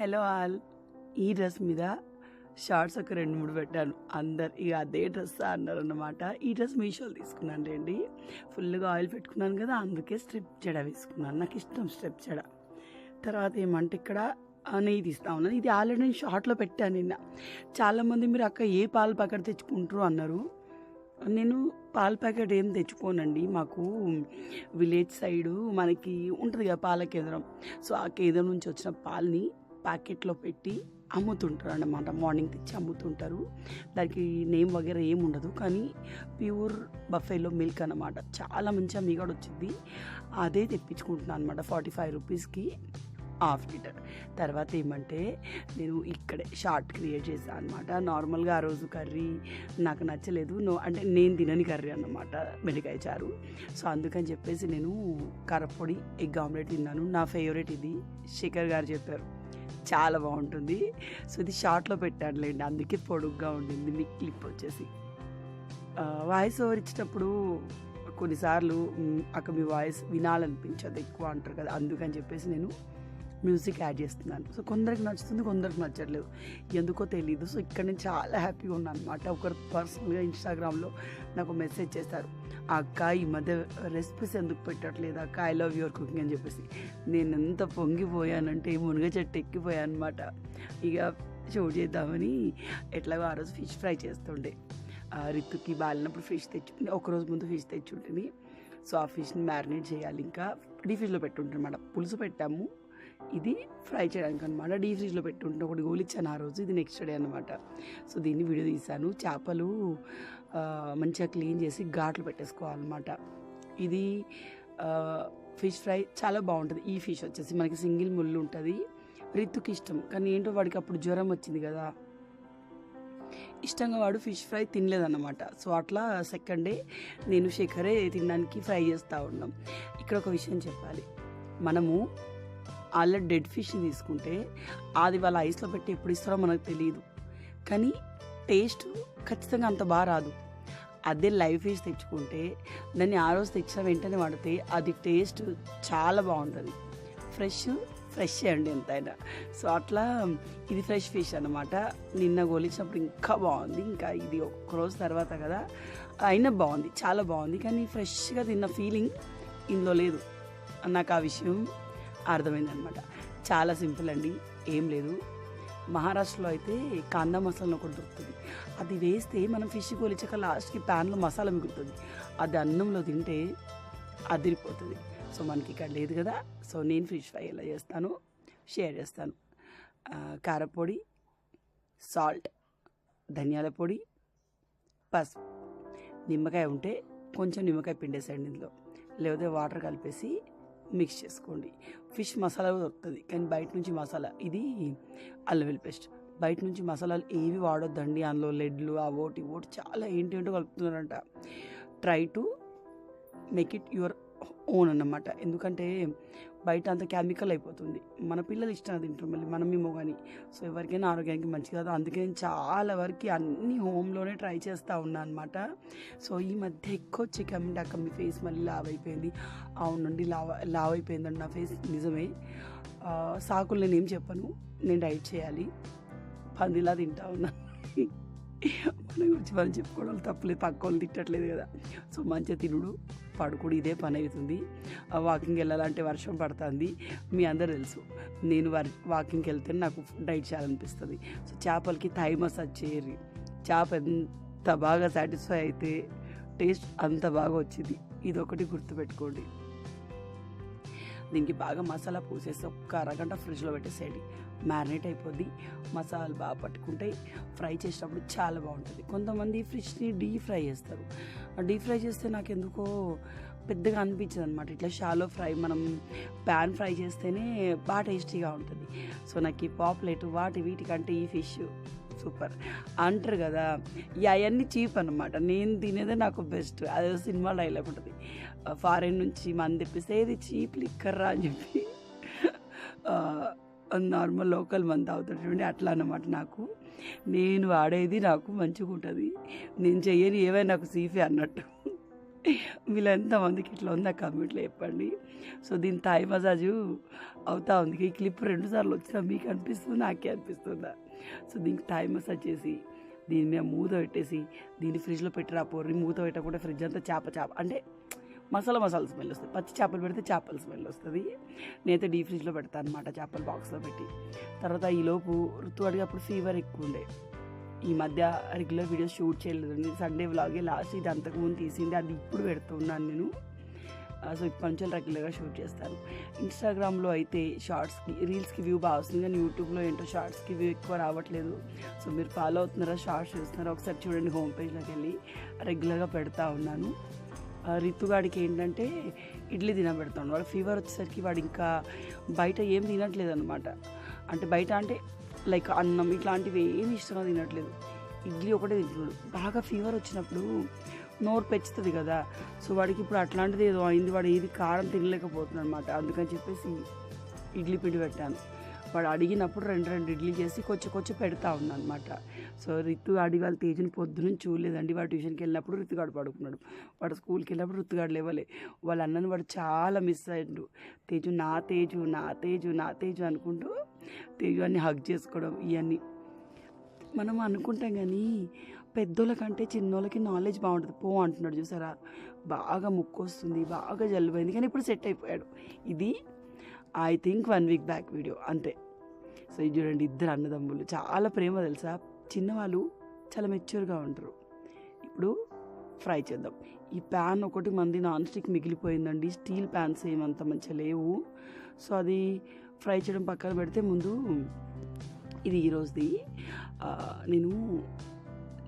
Hello all. ఈ dress మీద shorts ఒక రెండు మూడు పెట్టాను. అందరు ఇక అదే డ్రెస్ అన్నారు అన్నమాట ఈ డ్రెస్ మీషోలో తీసుకున్నాను లేండి. ఫుల్గా ఆయిల్ పెట్టుకున్నాను కదా అందుకే స్ట్రిప్ జడ వేసుకున్నాను. నాకు ఇష్టం స్ట్రిప్ జడ. తర్వాత ఏమంటే ఇక్కడ నెయ్యి తీస్తా ఉన్నాను ఇది ఆల్రెడీ నేను షార్ట్లో పెట్టాను నిన్న. చాలామంది మీరు అక్క ఏ పాల ప్యాకెట్ తెచ్చుకుంటారు అన్నారు. నేను పాల ప్యాకెట్ ఏం తెచ్చుకోనండి. మాకు విలేజ్ సైడు మనకి ఉంటుంది కదా పాల కేంద్రం. సో ఆ కేంద్రం నుంచి వచ్చిన పాలని ప్యాకెట్లో పెట్టి అమ్ముతుంటారు అన్నమాట మార్నింగ్ తెచ్చి అమ్ముతుంటారు. దానికి నేమ్ వగేరా ఏం ఉండదు. కానీ ప్యూర్ బఫేలో మిల్క్ అన్నమాట. చాలా మంచిగా మీగడ వచ్చింది. అదే తెప్పించుకుంటున్నాను అనమాట ఫార్టీ ఫైవ్ రూపీస్కి హాఫ్ లీటర్. తర్వాత ఏమంటే నేను ఇక్కడే షార్ట్ క్రియేట్ చేశాను అనమాట నార్మల్గా ఆ రోజు కర్రీ నాకు నచ్చలేదు. నో అంటే నేను తినని కర్రీ అన్నమాట. బెండకాయ చారు. సో అందుకని చెప్పేసి నేను కరపొడి ఎగ్ ఆమ్లెట్ తిన్నాను. నా ఫేవరెట్ ఇది. శేఖర్ గారు చెప్పారు. చాలా బాగుంటుంది. సో ఇది షార్ట్లో పెట్టానులేండి అందుకే పొడుగ్గా ఉండింది. మీ క్లిప్ వచ్చేసి. వాయిస్ ఓవర్ ఇచ్చేటప్పుడు కొన్నిసార్లు అక్కడ మీ వాయిస్ వినాలనిపించదు. ఎక్కువ అంటారు కదా అందుకని చెప్పేసి నేను మ్యూజిక్ యాడ్ చేస్తున్నాను. సో కొందరికి నచ్చుతుంది కొందరికి నచ్చట్లేదు. ఎందుకో తెలియదు సో ఇక్కడ నేను చాలా హ్యాపీగా ఉన్నాను అనమాట ఒకరు పర్సనల్గా ఇన్స్టాగ్రామ్లో నాకు మెసేజ్ చేస్తారు ఆ అక్క ఈ మధ్య రెసిపీస్ ఎందుకు పెట్టట్లేదు అక్క? ఐ లవ్ యువర్ కుకింగ్ అని చెప్పేసి. నేను ఎంత పొంగిపోయానంటే మునగ చెట్టు ఎక్కిపోయాను అనమాట ఇక షో చేద్దామని ఎట్లాగో ఆ రోజు ఫిష్ ఫ్రై చేస్తుండే. ఆ రితుకి బాలినప్పుడు ఫిష్ తెచ్చుకుని ఒకరోజు ముందు ఫిష్ తెచ్చుంటుంది సో ఆ ఫిష్ని మ్యారినేట్ చేయాలి. ఇంకా డీ ఫ్రిడ్జ్లో అనమాట పులుసు పెట్టాము. ఇది ఫ్రై చేయడానికి అనమాట డీ ఫ్రిడ్జ్లో పెట్టుంటే ఒకటి గోలిచ్చాను ఆ రోజు. ఇది నెక్స్ట్ డే అనమాట సో దీన్ని వీడియో తీశాను. చేపలు మంచిగా క్లీన్ చేసి ఘాట్లు పెట్టేసుకోవాలన్నమాట. ఇది ఫిష్ ఫ్రై చాలా బాగుంటుంది. ఈ ఫిష్ వచ్చేసి మనకి సింగిల్ ముళ్ళు ఉంటుంది. రిత్తుకి ఇష్టం. కానీ ఏంటో వాడికి అప్పుడు జ్వరం వచ్చింది కదా. ఇష్టంగా వాడు ఫిష్ ఫ్రై తినలేదన్నమాట. సో అట్లా సెకండ్ డే నేను శేఖరే తినడానికి ఫ్రై చేస్తూ ఉన్నాం. ఇక్కడ ఒక విషయం చెప్పాలి. మనము ఆల్రెడీ డెడ్ ఫిష్ తీసుకుంటే అది వాళ్ళ ఐస్లో పెట్టి ఎప్పుడు ఇస్తారో మనకు తెలియదు కానీ టేస్ట్ ఖచ్చితంగా అంత బాగా రాదు. అదే లైవ్ ఫిష్ తెచ్చుకుంటే దాన్ని ఆ రోజు తెచ్చిన వెంటనే వాడితే అది టేస్ట్ చాలా బాగుంటుంది. ఫ్రెష్ ఫ్రెష్ అండి ఎంతైనా. సో అట్లా ఇది ఫ్రెష్ ఫిష్ అన్నమాట. నిన్న గోలించినప్పుడు ఇంకా బాగుంది. ఇంకా ఇది ఒక్క రోజు తర్వాత కదా. అయినా బాగుంది. చాలా బాగుంది. కానీ ఫ్రెష్గా తిన్న ఫీలింగ్ ఇందులో లేదు. నాకు ఆ విషయం అర్థమైందనమాట. చాలా సింపుల్ అండి ఏం లేదు. మహారాష్ట్రలో అయితే కాందా మసాలా ఒకటి దొరుకుతుంది. అది వేస్తే మనం ఫిష్ కొలిచాక లాస్ట్కి ప్యాన్లో మసాలా మిగులుతుంది. అది అన్నంలో తింటే అదిరిపోతుంది. సో మనకి ఇక్కడ లేదు కదా. సో నేను ఫిష్ ఫ్రై ఎలా చేస్తాను షేర్ చేస్తాను. కారపొడి సాల్ట్ ధనియాల పొడి పసుపు. నిమ్మకాయ ఉంటే కొంచెం నిమ్మకాయ పిండేసేయండి ఇందులో. లేకపోతే వాటర్ కలిపేసి మిక్స్ చేసుకోండి. ఫిష్ మసాలా కూడా దొరుకుతుంది. కానీ బయట నుంచి మసాలా ఇది అల్లం వెల్లుల్లి పేస్ట్. బయట నుంచి మసాలాలు ఏవి వాడొద్దండి. అందులో లెడ్లు ఆ ఓటి ఓటి చాలా ఏంటి ఏంటో కలుపుతున్నారంట. Try to make it your own అన్నమాట. ఎందుకంటే బయట అంత కెమికల్ అయిపోతుంది. మన పిల్లలు ఇష్టం తింటారు మళ్ళీ మనమేమో కానీ సో ఎవరికైనా ఆరోగ్యానికి మంచిది కాదు. అందుకే నేను చాలా వరకు అన్ని హోమ్లోనే ట్రై చేస్తూ ఉన్నాను అనమాట సో ఈ మధ్య ఎక్కువ చికెన్ కమెంట్ మీ ఫేస్ మళ్ళీ లావ్ అయిపోయింది. అవునండి లావ్ లావ్ అయిపోయిందండి నా ఫేస్ నిజమే. సాకులు నేనేం చెప్పను. నేను డైట్ చేయాలి. పందిలా తింటా ఉన్నాను మన గురించి మనం చెప్పుకోవడం తప్పలేదు పక్క తిట్టట్లేదు కదా. సో మంచిగా తినుడు పడుకుడు ఇదే పని అవుతుంది. ఆ వాకింగ్ వెళ్ళాలంటే వర్షం పడుతుంది. మీ అందరు తెలుసు నేను వర్ వాకింగ్కి వెళ్తే నాకు డైట్ చేయాలనిపిస్తుంది. సో చేపలకి థై మసాజ్ చేయరు చేప ఎంత బాగా సాటిస్ఫై అయితే టేస్ట్ అంత బాగా వచ్చింది. ఇది ఒకటి గుర్తుపెట్టుకోండి. దీనికి బాగా మసాలా పూసేసి ఒక్క అరగంట ఫ్రిడ్జ్లో పెట్టేసేయండి. మ్యారినేట్ అయిపోద్ది. మసాలాలు బాగా పట్టుకుంటాయి ఫ్రై చేసినప్పుడు చాలా బాగుంటుంది. కొంతమంది ఫిష్ని డీప్ ఫ్రై చేస్తారు. డీప్ ఫ్రై చేస్తే నాకు ఎందుకో పెద్దగా అనిపించదు అనమాట ఇట్లా షాలో ఫ్రై మనం ప్యాన్ ఫ్రై చేస్తేనే బాగా టేస్టీగా ఉంటుంది. సో నాకు ఈ పాపులేట్ వాటి వీటికంటే ఈ ఫిష్ సూపర్. అంటారు కదా అవన్నీ చీప్ అనమాట నేను తినేదే నాకు బెస్ట్. అదే సినిమా డైలాగ్ ఉంటుంది. ఫారెన్ నుంచి మంది తెప్పిస్తే ఇది చీప్ లిక్కర్రా అని చెప్పి నార్మల్ లోకల్ మంది అవుతాడు చూడండి అట్లా అన్నమాట నాకు. నేను వాడేది నాకు మంచిగా ఉంటుంది. నేను చెయ్యని ఏవైనా నాకు సీఫే అన్నట్టు. వీళ్ళు ఎంతమందికి ఇట్లా ఉందా కమ్యూట్లో చెప్పండి. సో దీని థాయ్ మసాజు అవుతా ఉంది. ఈ క్లిప్ రెండుసార్లు వచ్చినా మీకు అనిపిస్తుంది? నాకే అనిపిస్తుందా? సో దీనికి థాయ్ మసాజ్ చేసి దీని మీద మూత పెట్టేసి దీన్ని ఫ్రిడ్జ్లో పెట్టి రాపోర్రి మూత పెట్టకుండా ఫ్రిడ్జ్ అంతా చేప చేప. అంటే మసాలా మసాలా స్మెల్ వస్తుంది. పచ్చి చేపలు పెడితే చేపల స్మెల్ వస్తుంది. నేనైతే డీ ఫ్రిడ్జ్లో పెడతాను అనమాట చేపల బాక్స్లో పెట్టి. తర్వాత ఈలోపు ఋతు అడిగేప్పుడు ఫీవర్ ఎక్కువ ఉండే ఈ మధ్య రెగ్యులర్ వీడియోస్ షూట్ చేయలేదండి. సండే వ్లాగే లాస్ట్ ఇది అంతకుముందు తీసింది. అది ఇప్పుడు పెడుతున్నాను నేను. సో ఇప్పటి నుంచి రెగ్యులర్గా షూట్ చేస్తాను. ఇన్స్టాగ్రామ్లో అయితే షార్ట్స్కి రీల్స్కి వ్యూ బాగా వస్తుంది కానీ యూట్యూబ్లో ఏంటో షార్ట్స్కి వ్యూ ఎక్కువ రావట్లేదు. సో మీరు ఫాలో అవుతున్నారా షార్ట్స్ చూస్తున్నారా ఒకసారి చూడండి హోమ్ పేజ్లోకి వెళ్ళి. రెగ్యులర్గా పెడతా ఉన్నాను. రితుగాడికి ఏంటంటే ఇడ్లీ తినబెడతాడు. వాడు ఫీవర్ వచ్చేసరికి వాడు ఇంకా బయట ఏం తినట్లేదు అనమాట అంటే బయట అంటే లైక్ అన్నం ఇట్లాంటివి ఏమి ఇష్టంగా తినట్లేదు. ఇడ్లీ ఒకటే తింటున్నాడు. బాగా ఫీవర్ వచ్చినప్పుడు నోరు పెంచుతుంది కదా. సో వాడికి ఇప్పుడు అట్లాంటిది ఏదో అయింది. వాడు ఏది కారం తినలేకపోతున్నాడు అనమాట అందుకని చెప్పేసి ఇడ్లీ పిండి పెట్టాను. వాడు అడిగినప్పుడు రెండు రెండు ఇడ్లీ చేసి కొంచెం కొంచెం పెడతా ఉన్నాను అనమాట సో రితు అడి వాళ్ళ తేజుని పొద్దున చూడలేదండి. వాడు ట్యూషన్కి వెళ్ళినప్పుడు రితుగాడు పడుకున్నాడు. వాడు స్కూల్కి వెళ్ళినప్పుడు రితుగాడు లేవలే. వాళ్ళ అన్నని వాడు చాలా మిస్ అయ్యాడు. తేజు నా తేజు నా తేజు నా తేజు అనుకుంటూ తేజు అన్ని హగ్ చేసుకోవడం ఇవన్నీ మనం అనుకుంటాం కానీ పెద్దోళ్ళ కంటే చిన్నోళ్ళకి నాలెడ్జ్ బాగుంటుంది. పో అంటున్నాడు చూసారా? బాగా ముక్కు వస్తుంది బాగా జలుబైంది కానీ ఇప్పుడు సెట్ అయిపోయాడు. ఇది I think one week back video అంతే. సో ఇది చూడండి ఇద్దరు అన్నదమ్ములు. చాలా ప్రేమ తెలుసా? చిన్నవాళ్ళు చాలా మెచ్యూర్గా ఉంటారు. ఇప్పుడు ఫ్రై చేద్దాం. ఈ ప్యాన్ ఒకటి మంది నాన్ స్టిక్ మిగిలిపోయిందండి. స్టీల్ ప్యాన్స్ ఏమంత మంచిగా లేవు. సో అది ఫ్రై చేయడం పక్కన పెడితే ముందు ఇది ఈరోజుది. నేను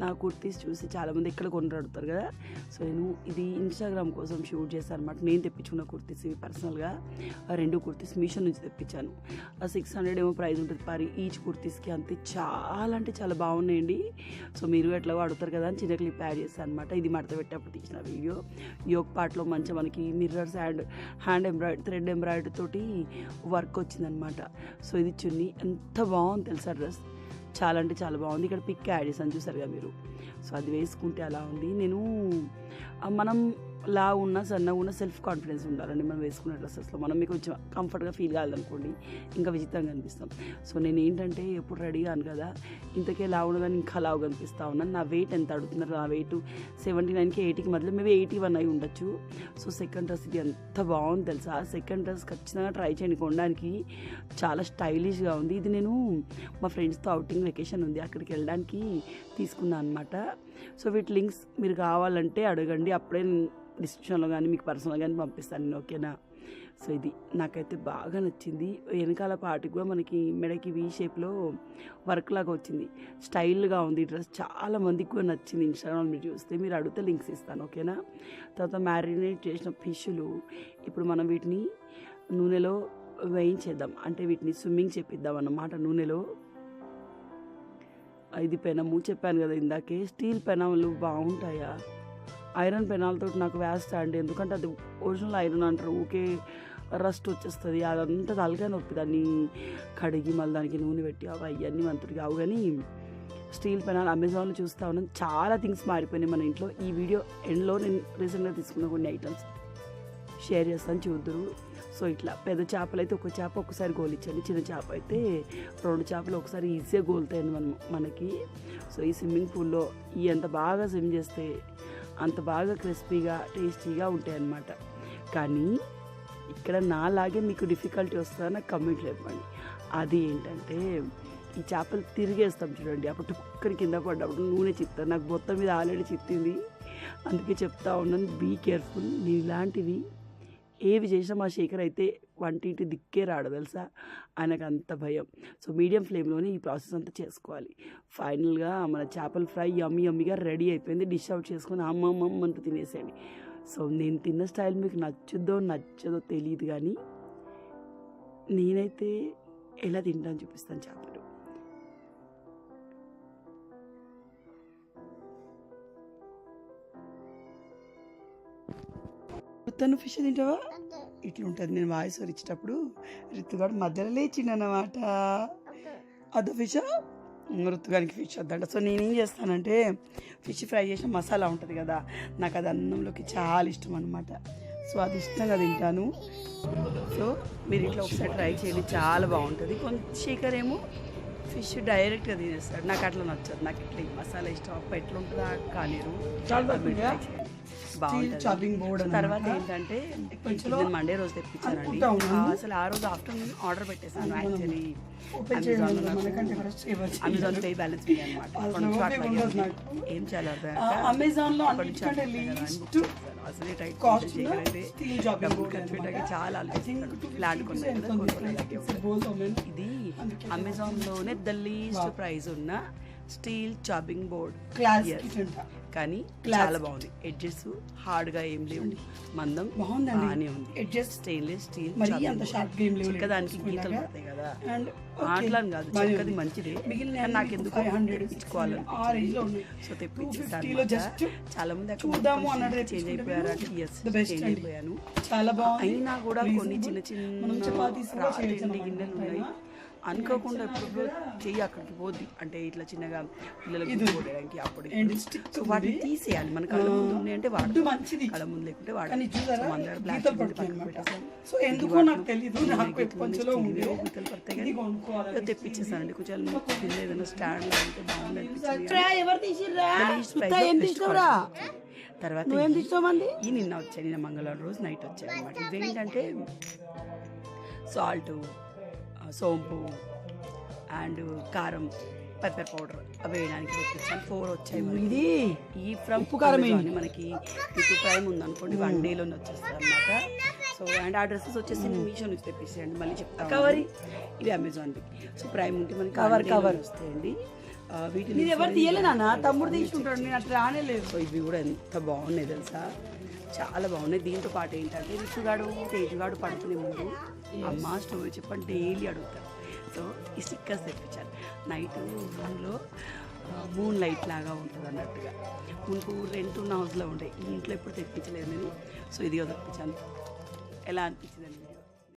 నా కుర్తీస్ చూసి చాలామంది ఎక్కడ కొనరు అడుగుతారు కదా. సో నేను ఇది ఇన్స్టాగ్రామ్ కోసం షూట్ చేశాను అనమాట నేను తెప్పించుకున్న కుర్తీస్ ఇవి పర్సనల్గా ఆ రెండు కుర్తీస్ మీషో నుంచి తెప్పించాను. ఆ సిక్స్ హండ్రెడ్ ఏమో ప్రైస్ ఉంటుంది. పరి ఈచ్ కుర్తీస్కి అంతే. చాలా అంటే చాలా బాగున్నాయండి. సో మీరు ఎట్లా అడుగుతారు కదా అని చిన్న క్లిప్ యాడ్ చేస్తాను అనమాట ఇది మడత పెట్టేటప్పుడు తీసిన వీడియో యోగ్ పార్ట్లో మంచిగా మనకి mirrors hand hand embroidery thread embroidery తోటి వర్క్ వచ్చిందనమాట సో ఇది చున్నీ. ఎంత బాగుంది తెలుసా డ్రెస్? చాలా అంటే చాలా బాగుంది. ఇక్కడ పిక్ యాడ్ చేశాను చూసారుగా మీరు? సో అది వేసుకుంటే అలా ఉంది. నేను మనం లా ఉన్న సన్నగా ఉన్న సెల్ఫ్ కాన్ఫిడెన్స్ ఉండాలండి మనం వేసుకున్న డ్రెస్సెస్లో మనం మీకు కొంచెం కంఫర్ట్గా ఫీల్ కావాలనుకోండి ఇంకా విచిత్రంగా కనిపిస్తాం సో నేను ఏంటంటే ఎప్పుడు రెడీగాను కదా ఇంతకే లావు ఉన్నదని ఇంకా లావు కనిపిస్తూ ఉన్నాను. నా వెయిట్ ఎంత అడుగుతున్నారు? నా వెయిట్ సెవెంటీ నైన్కి ఎయిటీకి మధ్యలో మేబీ ఎయిటీ వన్ అయి ఉండొచ్చు. సో సెకండ్ డ్రెస్ ఇది ఎంత బాగుంది తెలుసా? సెకండ్ డ్రెస్ ఖచ్చితంగా ట్రై చేయండి. కొనడానికి చాలా స్టైలిష్గా ఉంది. ఇది నేను మా ఫ్రెండ్స్తో అవుటింగ్ వెకేషన్ ఉంది. అక్కడికి వెళ్ళడానికి తీసుకున్నాను అనమాట సో వీటి లింక్స్ మీరు కావాలంటే అడగండి. అప్పుడే డిస్క్రిప్షన్లో కానీ మీకు పర్సనల్ కానీ పంపిస్తాను నేను ఓకేనా? సో ఇది నాకైతే బాగా నచ్చింది. వెనకాల పాటికి కూడా మనకి మెడకి వీ షేప్లో వర్క్ లాగా వచ్చింది. స్టైల్గా ఉంది డ్రెస్ చాలా మందికి కూడా నచ్చింది ఇన్స్టాగ్రామ్ మీరు చూస్తే. మీరు అడిగితే లింక్స్ ఇస్తాను ఓకేనా? తర్వాత మ్యారినేట్ చేసిన ఫిష్లు ఇప్పుడు మనం వీటిని నూనెలో వేయించేద్దాం. అంటే వీటిని స్విమ్మింగ్ చేపిద్దాం అన్నమాట నూనెలో. ఇది పెనము చెప్పాను కదా ఇందాకే. స్టీల్ పెనములు బాగుంటాయా? ఐరన్ పెనాలతో నాకు వేస్తా అండి ఎందుకంటే అది ఒరిజినల్ ఐరన్ అంటారు. ఊకే రస్ట్ వచ్చేస్తుంది. అదంతా తలకాయ నొప్పి. దాన్ని కడిగి మళ్ళీ దానికి నూనె పెట్టి అవి అవన్నీ మంతుడికి అవు కానీ స్టీల్ పెనాలు అమెజాన్లో చూస్తూ ఉన్నాను. చాలా థింగ్స్ మారిపోయినాయి మన ఇంట్లో. ఈ వీడియో ఎండ్లో నేను రీసెంట్గా తీసుకున్న కొన్ని ఐటమ్స్ షేర్ చేస్తాను. చూద్దరు. సో ఇట్లా పెద్ద చేపలు అయితే ఒక చేప ఒకసారి గోలిచ్చండి. చిన్న చేప అయితే రెండు చేపలు ఒకసారి ఈజీగా గోలుతాయండి మనం మనకి. సో ఈ స్విమ్మింగ్ పూల్లో ఈ ఎంత బాగా స్విమ్ చేస్తే అంత బాగా క్రిస్పీగా టేస్టీగా ఉంటాయి అన్నమాట కానీ ఇక్కడ నాలాగే మీకు డిఫికల్టీ వస్తుందా నాకు కమెంట్లో చెప్పండి. అది ఏంటంటే ఈ చేపలు తిరిగేస్తాం చూడండి. అప్పుడు టుక్కని కింద పడ్డప్పుడు నూనె చిత్తాను నాకు మొత్తం మీద ఆల్రెడీ చిత్తింది. అందుకే చెప్తా ఉన్నాను బీ కేర్ఫుల్ నేను ఇలాంటివి ఏవి చేసినా మా శేఖర్ అయితే వంటింటి దిక్కే రాడు తెలుసా? ఆయనకు అంత భయం. సో మీడియం ఫ్లేమ్లోనే ఈ ప్రాసెస్ అంతా చేసుకోవాలి. ఫైనల్గా మన చేపల ఫ్రై యమ్మి యమ్మిగా రెడీ అయిపోయింది. డిష్ అవుట్ చేసుకొని అమ్మమ్మమ్మ అంత తినేసేయండి. సో నేను తిన్న స్టైల్ మీకు నచ్చుద్దో నచ్చదో తెలియదు కానీ నేనైతే ఎలా తింటాను చూపిస్తాను చేపలు. తను ఫిష్ తింటావా? ఇట్లా ఉంటుంది నేను వాయిస్ ఇచ్చేటప్పుడు రితుగాడు మధ్యలో లేచిండు అన్నమాట అదో ఫిష్? ఋతుగానికి ఫిష్ వద్దంట. సో నేనేం చేస్తానంటే ఫిష్ ఫ్రై చేసిన మసాలా ఉంటుంది కదా నాకు అది అన్నంలోకి చాలా ఇష్టం అనమాట సో అది ఇష్టంగా తింటాను. సో మీరు ఇట్లా ఒకసారి ట్రై చేయండి చాలా బాగుంటుంది. కొంచెం శేఖర్ ఏమో ఫిష్ డైరెక్ట్గా తినేస్తాడు. నాకు అట్లా నచ్చదు. నాకు ఇట్లా ఈ మసాలా ఇష్టం అప్ప ఎట్లా ఉంటుందా కానీరు చాపింగ్ బోర్డ్ తర్వాత ఏంటంటే నేను మండే రోజు తెప్పించానండి అసలు ఆ రోజు ఆఫ్టర్నూన్ ఆర్డర్ పెట్టేశాను యాక్చువల్లీ అమెజాన్ పే బ్యాలెన్స్ అనమాట. ఏం చేయాలి అమెజాన్లో. అసలే టైట్ డబ్బులు ఖర్చు. పెట్టాక చాలా I think ఆలోచిస్తాను 250 ఫ్లాట్ rupees కొన్నాను ఎంతో కదా, ఉంది. కొనుక్కోలేదు. It's a bowl of men. ఇది అమెజాన్లోనే ద లీస్ట్ ప్రైస్ ఉన్న స్టీల్ చాపింగ్ బోర్డ్. కానీ. చాలా బాగుంది. ఎడ్జెస్ హార్డ్గా ఏం లేవు. మందం బాగుందండి. బాగానే ఉంది. Edges స్టెయిన్లెస్ స్టీల్ లేవు. దానికి. గీతలు పడతాయి కదా. అని కాదు చెక్కది మంచిదే. నాకు ఎందుకు తెప్పించుకోవాలని సో తెప్పించేసాను చాలా మంది అక్కడ చేంజ్ అయిపోయారు అంటే ఎస్ చేంజ్. అయిపోయాను. చాలా బాగుంది. అయినా కూడా కొన్ని. చిన్న చిన్న అన్నమాట గిన్నెలు. ఉన్నాయి. అనుకోకుండా ఎప్పుడు చెయ్యి అక్కడికి పోద్ది. అంటే ఇట్లా చిన్నగా పిల్లలకి కొట్టడానికి అప్పుడు సో. వాటిని తీసేయాలి. మన కళ్ళ ముందు ఉన్నాయి అంటే ఫుడ్ వాడు మంచిది. కళ్ళ ముందు లేకుంటే వాడు కానీ చూసారా? సో మన దగ్గర గీతలు ప్లాస్టిక్. సో ఎందుకో నాకు తెలీదు. నాకు తెప్పించేసానండి. కొంచెం కింద ఏదైనా స్టాండ్ ఉంటే బాగుంది. తర్వాత ఈ- తీసుకోమంది ఈ నిన్న వచ్చాయి. నిన్న మంగళవారం రోజు నైట్ వచ్చాయి అనమాట ఇవేంటంటే సాల్ట్ సోంపు అండ్ కారం పెప్పర్ పౌడర్ అవి వేయడానికి తెప్పించాను ఫోర్ వచ్చాయి. ఇది? ఈ ఫ్రమ్ ఉప్పు కారం ఏంటి? మనకి మీకు ప్రైమ్ ఉంది అనుకోండి వన్ డేలోనే వచ్చేస్తుంది అనమాట సో అండ్ ఆ డ్రెస్సెస్ వచ్చేసి మీషో నుంచి తెప్పించేయండి మళ్ళీ చెప్తాను కవరి? ఇవి అమెజాన్వి సో ప్రైమ్ ఉంటే మనకి కవర్, కవర్. వస్తాయండి. వీటిని ఎవరు తీయలే నాన్న? తమ్ముడు తీసుకుంటాడు నేను అట్లా రానేలేదు సో ఇవి కూడా ఎంత బాగున్నాయి తెలుసా? చాలా బాగున్నాయి. దీంతో పాటు ఏంటంటే రిషుగాడు తేజుగాడు పడుకునే ముందు అమ్మ స్టోరీ చెప్పని డైలీ అడుగుతారు సో ఈ స్టిక్కర్స్ తెప్పించాను నైట్ రూమ్లో మూన్ లైట్ లాగా ఉంటుంది అన్నట్టుగా. మునుపు రెంట్ ఉన్న హౌస్లో ఉండే. ఈ ఇంట్లో ఎప్పుడు తెప్పించలేదు నేను. సో ఇదిగో తెప్పించాను. ఎలా అనిపించింది?